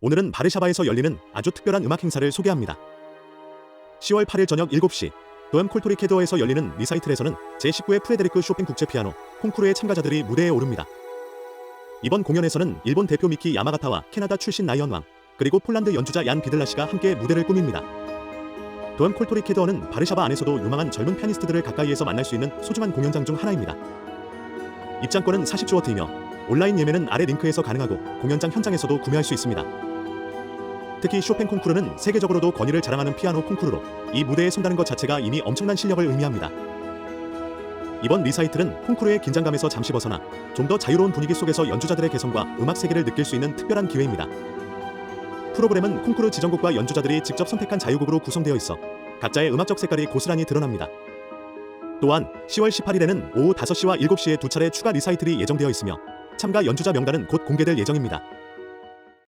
오늘은 바르샤바에서 열리는 아주 특별한 음악 행사를 소개합니다. 10월 8일 저녁 7시 도엠 콜토리 캐드어에서 열리는 리사이틀에서는 제19회 프레데리크 쇼팽 국제 피아노 콩쿠르의 참가자들이 무대에 오릅니다. 이번 공연에서는 일본 대표 미키 야마가타와 캐나다 출신 나이언 왕 그리고 폴란드 연주자 얀 비들라 씨가 함께 무대를 꾸밉니다. 도엠 콜토리 캐드어는 바르샤바 안에서도 유망한 젊은 피아니스트들을 가까이에서 만날 수 있는 소중한 공연장 중 하나입니다. 입장권은 40주어트이며 온라인 예매는 아래 링크에서 가능하고 공연장 현장에서도 구매할 수 있습니다. 특히 쇼팽 콩쿠르는 세계적으로도 권위를 자랑하는 피아노 콩쿠르로 이 무대에 선다는 것 자체가 이미 엄청난 실력을 의미합니다. 이번 리사이틀은 콩쿠르의 긴장감에서 잠시 벗어나 좀 더 자유로운 분위기 속에서 연주자들의 개성과 음악 세계를 느낄 수 있는 특별한 기회입니다. 프로그램은 콩쿠르 지정곡과 연주자들이 직접 선택한 자유곡으로 구성되어 있어 각자의 음악적 색깔이 고스란히 드러납니다. 또한 10월 18일에는 오후 5시와 7시에 두 차례 추가 리사이틀이 예정되어 있으며 참가 연주자 명단은 곧 공개될 예정입니다.